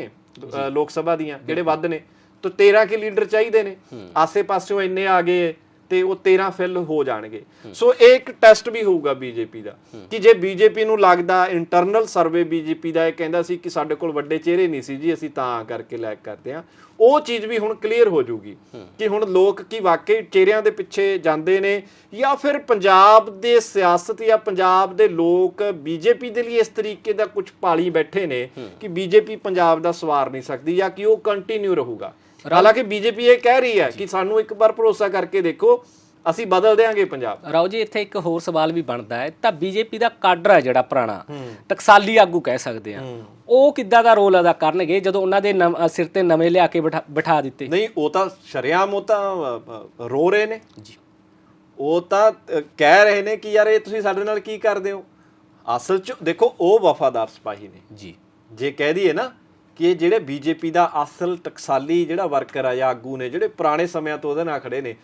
ਲੋਕ ਸਭਾ ਦੀਆਂ ਜਿਹੜੇ ਵੱਧ ਨੇ। ਤਾਂ 13 ਕੇ ਲੀਡਰ ਚਾਹੀਦੇ ਨੇ? ਆਸੇ-ਪਾਸਿਓਂ ਇੰਨੇ ਆ ਗਏ। ਤੇ ਉਹ 13 ਫਿਲ ਹੋ ਜਾਣਗੇ। ਸੋ ਇਹ ਇੱਕ ਟੈਸਟ ਵੀ ਹੋਊਗਾ ਬੀਜੇਪੀ ਦਾ। ਕਿ ਜੇ ਬੀਜੇਪੀ ਨੂੰ ਲੱਗਦਾ ਇੰਟਰਨਲ ਸਰਵੇ ਬੀਜੇਪੀ ਦਾ ਇਹ ਕਹਿੰਦਾ ਸੀ ਕਿ ਸਾਡੇ ਕੋਲ ਵੱਡੇ ਚਿਹਰੇ ਨਹੀਂ ਸੀ ਜੀ ਅਸੀਂ ਤਾਂ ਕਰਕੇ ਲੈਕ ਕਰਦੇ ਆ ਉਹ ਚੀਜ਼ ਵੀ ਹੁਣ ਕਲੀਅਰ ਹੋ ਜਾਊਗੀ ਕਿ ਹੁਣ ਲੋਕ ਕੀ ਵਾਕਈ ਚਿਹਰਿਆਂ ਦੇ ਪਿੱਛੇ ਜਾਂਦੇ ਨੇ ਜਾਂ ਫਿਰ ਪੰਜਾਬ ਦੇ ਸਿਆਸਤ ਜਾਂ ਪੰਜਾਬ ਦੇ ਲੋਕ ਬੀਜੇਪੀ ਦੇ ਲਈ ਇਸ ਤਰੀਕੇ ਦਾ ਕੁਝ ਪਾਲੀ ਬੈਠੇ ਨੇ ਕਿ ਬੀਜੇਪੀ ਪੰਜਾਬ ਦਾ ਸਵਾਰ ਨਹੀਂ ਸਕਦੀ ਜਾਂ ਕਿ ਉਹ ਕੰਟੀਨਿਊ ਰਹੂਗਾ। ਹਾਲਾਂਕਿ ਬੀਜੇਪੀ ਇਹ ਕਹਿ ਰਹੀ ਹੈ ਕਿ ਸਾਨੂੰ ਇੱਕ ਵਾਰ ਭਰੋਸਾ ਕਰਕੇ ਦੇਖੋ ਅਸੀਂ ਬਦਲ ਦੇਾਂਗੇ ਪੰਜਾਬ। ਰਾਓ ਜੀ ਇੱਥੇ ਇੱਕ ਹੋਰ ਸਵਾਲ ਵੀ ਬਣਦਾ ਹੈ। ਤਾਂ ਬੀਜੇਪੀ ਦਾ ਕਾਡਰ ਹੈ ਜਿਹੜਾ ਪੁਰਾਣਾ ਟਕਸਾਲੀ ਆਗੂ ਕਹਿ ਸਕਦੇ ਆ। ਉਹ ਕਿੱਦਾਂ ਦਾ ਰੋਲ ਅਦਾ ਕਰਨਗੇ ਜਦੋਂ ਉਹਨਾਂ ਦੇ ਸਿਰ ਤੇ ਨਵੇਂ ਲਿਆ ਕੇ ਬਿਠਾ- ਦਿੱਤੇ? ਨਹੀਂ ਉਹ ਤਾਂ ਸ਼ਰਿਆਮ ਉਹ ਤਾਂ ਰੋ ਰਹੇ ਨੇ। ਜੀ। ਉਹ ਤਾਂ ਕਹਿ ਰਹੇ ਨੇ ਕਿ ਯਾਰ ਇਹ ਤੁਸੀਂ ਸਾਡੇ ਨਾਲ ਕੀ ਕਰਦੇ ਹੋ? ਅਸਲ 'ਚ ਦੇਖੋ ਉਹ ਵਫਾਦਾਰ ਸਿਪਾਹੀ ਨੇ। ਜੀ। ਜੇ ਕਹਿ ਦਈਏ ਨਾ ਕਿ ਇਹ ਜਿਹੜੇ ਬੀਜੇਪੀ ਦਾ ਅਸਲ ਟਕਸਾਲੀ ਜਿਹੜਾ ਵਰਕਰ ਆ ਜਾਂ ਆਗੂ ਨੇ ਜਿਹੜੇ ਪੁਰਾਣੇ ਸਮਿਆਂ ਤੋਂ ਉਹਦੇ ਨਾਲ ਖੜੇ ਨੇ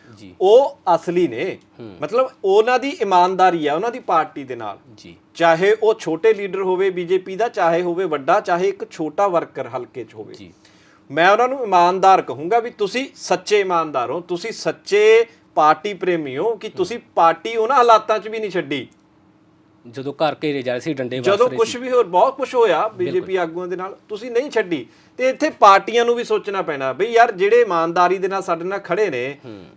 ਉਹ ਅਸਲੀ ਨੇ। ਮਤਲਬ ਉਹਨਾਂ ਦੀ ਇਮਾਨਦਾਰੀ ਆ ਉਹਨਾਂ ਦੀ ਪਾਰਟੀ ਦੇ ਨਾਲ। ਜੀ। ਚਾਹੇ ਉਹ ਛੋਟੇ ਲੀਡਰ ਹੋਵੇ ਬੀਜੇਪੀ ਦਾ ਚਾਹੇ ਹੋਵੇ ਵੱਡਾ ਚਾਹੇ ਇੱਕ ਛੋਟਾ ਵਰਕਰ ਹਲਕੇ 'ਚ ਹੋਵੇ। ਜੀ। ਮੈਂ ਉਹਨਾਂ ਨੂੰ ਇਮਾਨਦਾਰ ਕਹੂੰਗਾ ਵੀ ਤੁਸੀਂ ਸੱਚੇ ਇਮਾਨਦਾਰ ਹੋ ਤੁਸੀਂ ਸੱਚੇ ਪਾਰਟੀ ਪ੍ਰੇਮੀ ਹੋ ਕਿ ਤੁਸੀਂ ਪਾਰਟੀ ਉਹਨਾਂ ਹਾਲਾਤਾਂ 'ਚ ਵੀ ਨਹੀਂ ਛੱਡੀ। ਜਦੋਂ ਘਰ ਘੇਰੇ ਜਾ ਰਹੇ ਸੀ ਡੰਡੇ ਵਰਸ ਜਦੋਂ ਰਹੇ ਕੁਝ ਵੀ ਹੋਰ ਬਹੁਤ ਕੁਝ ਹੋਇਆ ਬੀਜੇਪੀ ਆਗੂਆਂ ਦੇ ਨਾਲ ਤੁਸੀਂ ਨਹੀਂ ਛੱਡੀ। ਤੇ ਇੱਥੇ ਪਾਰਟੀਆਂ ਨੂੰ ਵੀ ਸੋਚਣਾ ਪੈਣਾ ਬਈ ਯਾਰ ਜਿਹੜੇ ਇਮਾਨਦਾਰੀ ਦੇ ਨਾਲ ਸਾਡੇ ਨਾਲ ਖੜੇ ਨੇ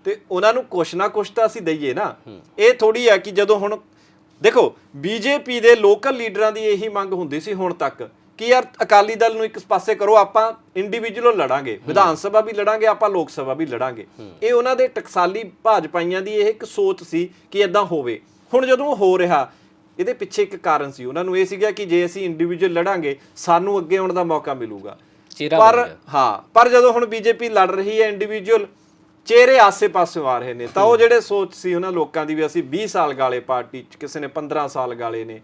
ਤੇ ਉਹਨਾਂ ਨੂੰ ਕੁਛ ਨਾ ਕੁਛ ਤਾਂ ਅਸੀਂ ਦਈਏ ਨਾ। ਇਹ ਥੋੜੀ ਆ ਕਿ ਜਦੋਂ ਹੁਣ ਦੇਖੋ ਬੀਜੇਪੀ ਦੇ ਲੋਕਲ ਲੀਡਰਾਂ ਦੀ ਇਹੀ ਮੰਗ ਹੁੰਦੀ ਸੀ ਹੁਣ ਤੱਕ ਕਿ ਯਾਰ ਅਕਾਲੀ ਦਲ ਨੂੰ ਇੱਕ ਪਾਸੇ ਕਰੋ ਆਪਾਂ ਇੰਡੀਵਿਜੂਅਲ ਲੜਾਂਗੇ। ਵਿਧਾਨ ਸਭਾ ਵੀ ਲੜਾਂਗੇ ਆਪਾਂ ਲੋਕ ਸਭਾ ਵੀ ਲੜਾਂਗੇ। ਇਹ ਉਹਨਾਂ ਦੇ ਟਕਸਾਲੀ ਭਾਜਪਾਈਆਂ ਦੀ ਇਹ ਇੱਕ ਸੋਚ ਸੀ ਕਿ ਇਦਾਂ ਹੋਵੇ। ਹੁਣ ਜਦੋਂ ਹੋ ਰਿਹਾ ਇਹਦੇ ਪਿੱਛੇ ਇੱਕ ਕਾਰਨ ਸੀ ਉਹਨਾਂ ਨੂੰ ਇਹ ਸੀਗਾ ਕਿ ਜੇ ਅਸੀਂ ਇੰਡੀਵਿਜੂਅਲ ਲੜਾਂਗੇ ਸਾਨੂੰ ਅੱਗੇ ਆਉਣ ਦਾ ਮੌਕਾ ਮਿਲੂਗਾ ਪਰ। ਹਾਂ ਪਰ ਜਦੋਂ ਹੁਣ ਬੀਜੇਪੀ ਲੜ ਰਹੀ ਹੈ ਇੰਡੀਵਿਜੂਅਲ ਚਿਹਰੇ ਆਸੇ-ਪਾਸੇ ਆ ਰਹੇ ਨੇ ਤਾਂ ਉਹ ਜਿਹੜੇ ਸੋਚ ਸੀ ਉਹਨਾਂ ਲੋਕਾਂ ਦੀ ਵੀ ਅਸੀਂ 20 ਸਾਲ ਗਾਲੇ ਪਾਰਟੀ ਚ ਕਿਸੇ ਨੇ 15 ਸਾਲ ਗਾਲੇ ਨੇ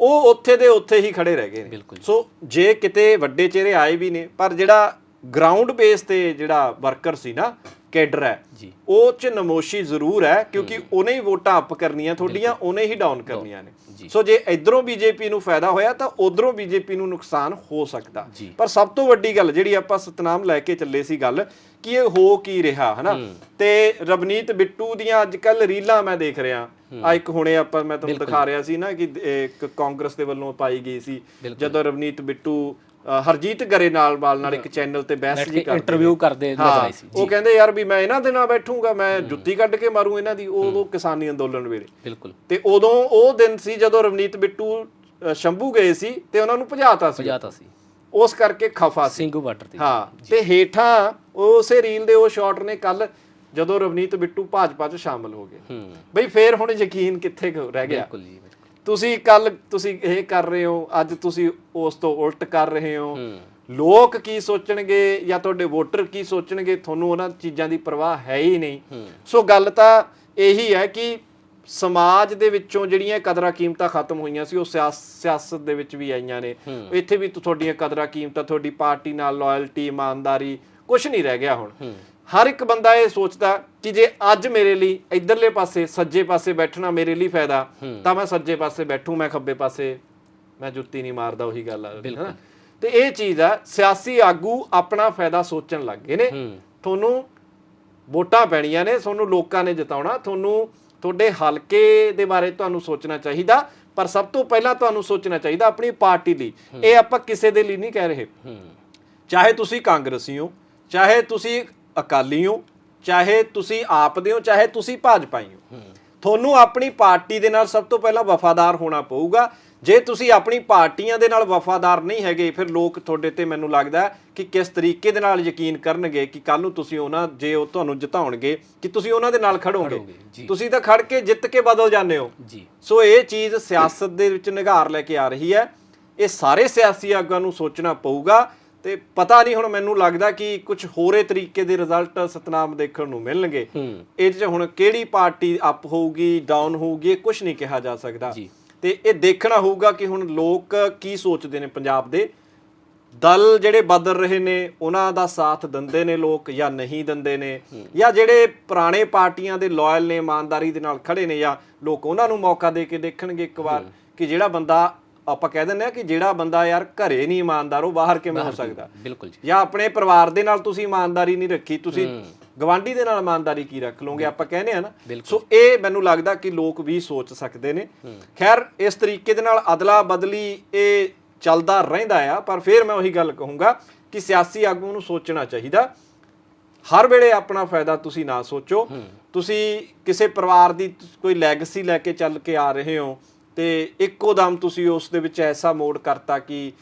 ਉਹ ਉੱਥੇ ਦੇ ਉੱਥੇ ਹੀ ਖੜੇ ਰਹਿ ਗਏ ਨੇ। ਸੋ ਜੇ ਕਿਤੇ ਵੱਡੇ ਚਿਹਰੇ ਆਏ ਵੀ ਨੇ ਪਰ ਜਿਹੜਾ ਗਰਾਊਂਡ ਬੇਸ ਤੇ ਜਿਹੜਾ ਵਰਕਰ ਸੀ ਨਾ ਕੇਡਰ ਹੈ। ਜੀ। ਉਹ ਚ ਨਮੋਸ਼ੀ ਜ਼ਰੂਰ ਹੈ ਕਿਉਂਕਿ ਉਹਨੇ ਹੀ ਵੋਟਾਂ ਅਪ ਕਰਨੀਆਂ ਤੁਹਾਡੀਆਂ ਉਹਨੇ ਹੀ ਡਾਊਨ ਕਰਨੀਆਂ। ਨੇ। ਸੋ ਜੇ ਇਧਰੋਂ ਬੀਜੇਪੀ ਨੂੰ ਫਾਇਦਾ ਹੋਇਆ ਤਾਂ ਉਧਰੋਂ ਬੀਜੇਪੀ ਨੂੰ ਨੁਕਸਾਨ ਹੋ ਸਕਦਾ। ਪਰ ਸਭ ਤੋਂ ਵੱਡੀ ਗੱਲ ਜਿਹੜੀ ਆਪਾਂ ਸਤਨਾਮ ਲੈ ਕੇ ਚੱਲੇ ਸੀ ਗੱਲ ਕਿ ਇਹ ਹੋ ਕੀ ਰਿਹਾ ਹਨਾ? ਤੇ ਰਵਨੀਤ ਬਿੱਟੂ ਦੀਆਂ ਅੱਜ ਕੱਲ ਰੀਲਾਂ ਮੈਂ ਦੇਖ ਰਿਹਾ। ਆ ਇੱਕ ਹੁਣੇ ਆਪਾਂ ਮੈਂ ਤੁਹਾਨੂੰ ਦਿਖਾ ਰਿਹਾ ਸੀ ਨਾ ਕਿ ਇੱਕ ਕਾਂਗਰਸ ਦੇ ਵੱਲੋਂ ਪਾਈ ਗਈ ਸੀ। ਜਦੋਂ ਰਵਨੀਤ ਬਿੱਟੂ ਹਰਜੀਤ ਗਰੇਨਾਲ ਵਾਲ ਨਾਲ ਇੱਕ ਚੈਨਲ ਤੇ ਬਹਿਸ ਜੀ ਕਰਦੇ ਇੰਟਰਵਿਊ ਕਰਦੇ ਨਜ਼ਰ ਆਏ ਸੀ। ਉਹ ਕਹਿੰਦੇ ਯਾਰ ਵੀ ਮੈਂ ਇਹਨਾਂ ਦੇ ਨਾਲ ਬੈਠੂੰਗਾ ਮੈਂ ਜੁੱਤੀ ਕੱਢ ਕੇ ਮਾਰੂ ਇਹਨਾਂ ਦੀ ਉਦੋਂ ਕਿਸਾਨੀ ਅੰਦੋਲਨ ਵੇਲੇ। ਬਿਲਕੁਲ। ਤੇ ਉਦੋਂ ਉਹ ਦਿਨ ਸੀ ਜਦੋਂ ਰਵਨੀਤ ਬਿੱਟੂ ਸ਼ੰਭੂ ਗਏ ਸੀ ਤੇ ਉਹਨਾਂ ਨੂੰ ਭਜਾਤਾ ਸੀ। ਭਜਾਤਾ ਸੀ। ਉਸ ਕਰਕੇ ਖਫਾ ਸੀ। ਸਿੰਘੂ ਬਾਰਡਰ ਤੇ। ਹਾਂ ਤੇ ਹੇਠਾਂ ਉਸੇ ਰੀਲ ਦੇ ਉਹ ਸ਼ਾਟ ਨੇ ਕੱਲ ਜਦੋਂ ਰਵਨੀਤ ਬਿੱਟੂ ਭਾਜਪਾ 'ਚ ਸ਼ਾਮਲ ਹੋ ਗਏ। ਬਈ ਫੇਰ ਹੁਣ ਯਕੀਨ ਕਿੱਥੇ ਰਹਿ ਗਿਆ? ਬਿਲਕੁਲ ਜੀ ਤੁਸੀਂ ਕੱਲ ਤੁਸੀਂ ਇਹ ਕਰ ਰਹੇ ਹੋ ਅੱਜ ਤੁਸੀਂ ਉਸ ਤੋਂ ਉਲਟ ਕਰ ਰਹੇ ਹੋ। ਲੋਕ ਕੀ ਸੋਚਣਗੇ ਜਾਂ ਤੁਹਾਡੇ ਵੋਟਰ ਕੀ ਸੋਚਣਗੇ ਤੁਹਾਨੂੰ ਉਹਨਾਂ ਚੀਜ਼ਾਂ ਦੀ ਪਰਵਾਹ ਹੈ ਹੀ ਨਹੀਂ। ਸੋ ਗੱਲ ਤਾਂ ਇਹੀ ਹੈ ਕਿ ਸਮਾਜ ਦੇ ਵਿੱਚੋਂ ਜਿਹੜੀਆਂ ਕਦਰਾਂ ਕੀਮਤਾਂ ਖਤਮ ਹੋਈਆਂ ਸੀ ਉਹ ਸਿਆਸ- ਸਿਆਸਤ ਦੇ ਵਿੱਚ ਵੀ ਆਈਆਂ ਨੇ। ਇੱਥੇ ਵੀ ਤੁਹਾਡੀਆਂ ਕਦਰਾਂ ਕੀਮਤਾਂ ਤੁਹਾਡੀ ਪਾਰਟੀ ਨਾਲ ਲਾਇਲਟੀ ਇਮਾਨਦਾਰੀ ਕੁਝ ਨਹੀਂ ਰਹਿ ਗਿਆ ਹੁਣ। ਹਰ ਇੱਕ ਬੰਦਾ ਇਹ ਸੋਚਦਾ ਕਿ ਜੇ ਅੱਜ ਮੇਰੇ ਲਈ ਇਧਰਲੇ ਪਾਸੇ ਸੱਜੇ ਪਾਸੇ ਬੈਠਣਾ ਮੇਰੇ ਲਈ ਫਾਇਦਾ ਤਾਂ ਮੈਂ ਸੱਜੇ ਪਾਸੇ ਬੈਠੂ ਮੈਂ ਖੱਬੇ ਪਾਸੇ ਮੈਂ ਜੁੱਤੀ ਨਹੀਂ ਮਾਰਦਾ ਉਹੀ ਗੱਲ ਆ ਹਨਾ? ਤੇ ਇਹ ਚੀਜ਼ ਆ ਸਿਆਸੀ ਆਗੂ ਆਪਣਾ ਫਾਇਦਾ ਸੋਚਣ ਲੱਗ ਗਏ ਨੇ। ਤੁਹਾਨੂੰ ਵੋਟਾਂ ਪੈਣੀਆਂ ਨੇ ਤੁਹਾਨੂੰ ਲੋਕਾਂ ਨੇ ਜਿਤਾਉਣਾ ਤੁਹਾਨੂੰ ਤੁਹਾਡੇ ਹਲਕੇ ਦੇ ਬਾਰੇ ਤੁਹਾਨੂੰ ਸੋਚਣਾ ਚਾਹੀਦਾ ਪਰ ਸਭ ਤੋਂ ਪਹਿਲਾਂ ਤੁਹਾਨੂੰ ਸੋਚਣਾ ਚਾਹੀਦਾ ਆਪਣੀ ਪਾਰਟੀ ਲਈ। ਇਹ ਆਪਾਂ ਕਿਸੇ ਦੇ ਲਈ ਨਹੀਂ ਕਹਿ ਰਹੇ। ਚਾਹੇ ਤੁਸੀਂ ਕਾਂਗਰਸੀ ਹੋ ਚਾਹੇ ਤੁਸੀਂ ਅਕਾਲੀ ਹੋ ਚਾਹੇ ਤੁਸੀਂ ਆਪ ਦੇ ਹੋ ਚਾਹੇ ਤੁਸੀਂ ਭਾਜਪਾਈ ਹੋ ਤੁਹਾਨੂੰ ਆਪਣੀ ਪਾਰਟੀ ਦੇ ਨਾਲ ਸਭ ਤੋਂ ਪਹਿਲਾਂ ਵਫਾਦਾਰ ਹੋਣਾ ਪਊਗਾ। ਜੇ ਤੁਸੀਂ ਆਪਣੀ ਪਾਰਟੀਆਂ ਦੇ ਨਾਲ ਵਫਾਦਾਰ ਨਹੀਂ ਹੈਗੇ ਫਿਰ ਲੋਕ ਤੁਹਾਡੇ ਤੇ ਮੈਨੂੰ ਲੱਗਦਾ ਕਿ ਕਿਸ ਤਰੀਕੇ ਦੇ ਨਾਲ ਯਕੀਨ ਕਰਨਗੇ ਕਿ ਕੱਲ ਨੂੰ ਤੁਸੀਂ ਉਹਨਾਂ ਜੇ ਉਹ ਤੁਹਾਨੂੰ ਜਿਤਾਉਣਗੇ ਕਿ ਤੁਸੀਂ ਉਹਨਾਂ ਦੇ ਨਾਲ ਖੜੋਗੇ। ਤੁਸੀਂ ਤਾਂ ਖੜ ਕੇ ਜਿੱਤ ਕੇ ਬਦਲ ਜਾਂਦੇ ਹੋ। ਸੋ ਇਹ ਚੀਜ਼ ਸਿਆਸਤ ਦੇ ਵਿੱਚ ਨਿਗਾਰ ਲੈ ਕੇ ਆ ਰਹੀ ਹੈ। ਇਹ ਸਾਰੇ ਸਿਆਸੀ ਆਗੂਆਂ ਨੂੰ ਸੋਚਣਾ ਪਊਗਾ। ਤੇ ਪਤਾ ਨਹੀਂ ਹੁਣ ਮੈਨੂੰ ਲੱਗਦਾ ਕਿ ਕੁਝ ਹੋਰੇ ਤਰੀਕੇ ਦੇ ਰਿਜ਼ਲਟ ਸਤਨਾਮ ਦੇਖਣ ਨੂੰ ਮਿਲਣਗੇ। ਇਹ 'ਚ ਹੁਣ ਕਿਹੜੀ ਪਾਰਟੀ ਅਪ ਹੋਊਗੀ ਡਾਊਨ ਹੋਊਗੀ ਇਹ ਕੁਝ ਨਹੀਂ ਕਿਹਾ ਜਾ ਸਕਦਾ। ਤੇ ਇਹ ਦੇਖਣਾ ਹੋਊਗਾ ਕਿ ਹੁਣ ਲੋਕ ਕੀ ਸੋਚਦੇ ਨੇ ਪੰਜਾਬ ਦੇ। ਦਲ ਜਿਹੜੇ ਬਦਲ ਰਹੇ ਨੇ ਉਹਨਾਂ ਦਾ ਸਾਥ ਦਿੰਦੇ ਨੇ ਲੋਕ ਜਾਂ ਨਹੀਂ ਦਿੰਦੇ ਨੇ? ਜਾਂ ਜਿਹੜੇ ਪੁਰਾਣੇ ਪਾਰਟੀਆਂ ਦੇ ਲਾਇਲ ਨੇ ਇਮਾਨਦਾਰੀ ਦੇ ਨਾਲ ਖੜੇ ਨੇ ਜਾਂ ਲੋਕ ਉਹਨਾਂ ਨੂੰ ਮੌਕਾ ਦੇ ਕੇ ਦੇਖਣਗੇ ਇੱਕ ਵਾਰ ਕਿ ਜਿਹੜਾ ਬੰਦਾ ਆਪਾਂ ਕਹਿ ਦਿੰਦੇ ਆ ਕਿ ਜਿਹੜਾ ਬੰਦਾ ਯਾਰ ਘਰੇ ਨਹੀਂ ਇਮਾਨਦਾਰ ਉਹ ਬਾਹਰ ਕਿਵੇਂ ਹੋ ਸਕਦਾ? ਬਿਲਕੁਲ ਜੀ। ਜਾਂ ਆਪਣੇ ਪਰਿਵਾਰ ਦੇ ਨਾਲ ਤੁਸੀਂ ਇਮਾਨਦਾਰੀ ਨਹੀਂ ਰੱਖੀ ਤੁਸੀਂ ਗਵਾਂਢੀ ਦੇ ਨਾਲ ਇਮਾਨਦਾਰੀ ਕੀ ਰੱਖ ਲਓਗੇ? ਆਪਾਂ ਕਹਿੰਦੇ ਆ ਨਾ। ਸੋ ਇਹ ਮੈਨੂੰ ਲੱਗਦਾ ਕਿ ਲੋਕ ਵੀ ਸੋਚ ਸਕਦੇ ਨੇ। ਖੈਰ ਇਸ ਤਰੀਕੇ ਦੇ ਨਾਲ ਅਦਲਾ ਬਦਲੀ ਇਹ ਚੱਲਦਾ ਰਹਿੰਦਾ ਆ ਪਰ ਫਿਰ ਮੈਂ ਉਹੀ ਗੱਲ ਕਹੂੰਗਾ ਕਿ ਸਿਆਸੀ ਆਗੂ ਨੂੰ ਸੋਚਣਾ ਚਾਹੀਦਾ। ਹਰ ਵੇਲੇ ਆਪਣਾ ਫਾਇਦਾ ਤੁਸੀਂ ਨਾ ਸੋਚੋ। ਤੁਸੀਂ ਕਿਸੇ ਪਰਿਵਾਰ ਦੀ ਕੋਈ ਲੈਗੇਸੀ ਲੈ ਕੇ ਚੱਲ ਕੇ ਆ ਰਹੇ ਹੋ। ਤੇ ਇੱਕੋ ਦਮ ਤੁਸੀਂ ਉਸ ਦੇ ਵਿੱਚ ਐਸਾ ਮੋੜ ਕਰਤਾ ਕਿ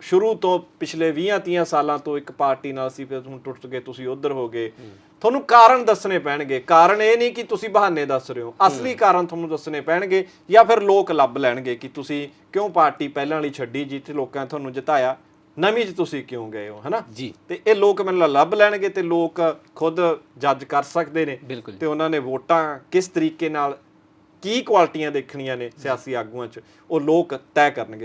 ਸ਼ੁਰੂ ਤੋਂ ਪਿਛਲੇ 20 30 ਸਾਲਾਂ ਤੋਂ ਇੱਕ ਪਾਰਟੀ ਨਾਲ ਸੀ ਫਿਰ ਹੁਣ ਟੁੱਟ ਗਏ ਤੁਸੀਂ ਉਧਰ ਹੋ ਗਏ। ਤੁਹਾਨੂੰ ਕਾਰਨ ਦੱਸਣੇ ਪੈਣਗੇ। ਕਾਰਨ ਇਹ ਨਹੀਂ ਕਿ ਤੁਸੀਂ ਬਹਾਨੇ ਦੱਸ ਰਹੇ ਹੋ। ਅਸਲੀ ਕਾਰਨ ਤੁਹਾਨੂੰ ਦੱਸਣੇ ਪੈਣਗੇ ਜਾਂ ਫਿਰ ਲੋਕ ਲੱਭ ਲੈਣਗੇ ਕਿ ਤੁਸੀਂ ਕਿਉਂ ਪਾਰਟੀ ਪਹਿਲਾਂ ਵਾਲੀ ਛੱਡੀ ਜਿੱਥੇ ਲੋਕਾਂ ਨੇ ਤੁਹਾਨੂੰ ਜਿਤਾਇਆ। ਨਵੀਂ 'ਚ ਤੁਸੀਂ ਕਿਉਂ ਗਏ ਹੋ ਹਨਾ? ਜੀ। ਤੇ ਇਹ ਲੋਕ ਮੈਨੂੰ ਲੱਭ ਲੈਣਗੇ ਤੇ ਲੋਕ ਖੁਦ ਜੱਜ ਕਰ ਸਕਦੇ ਨੇ। ਤੇ ਉਹਨਾਂ ਨੇ ਵੋਟਾਂ ਕਿਸ ਤਰੀਕੇ ਨਾਲ ਕੀ ਕੁਆਲਿਟੀਆਂ ਦੇਖਣੀਆਂ ਨੇ ਸਿਆਸੀ ਆਗੂਆਂ 'ਚ ਉਹ ਲੋਕ ਤੈਅ ਕਰਨਗੇ।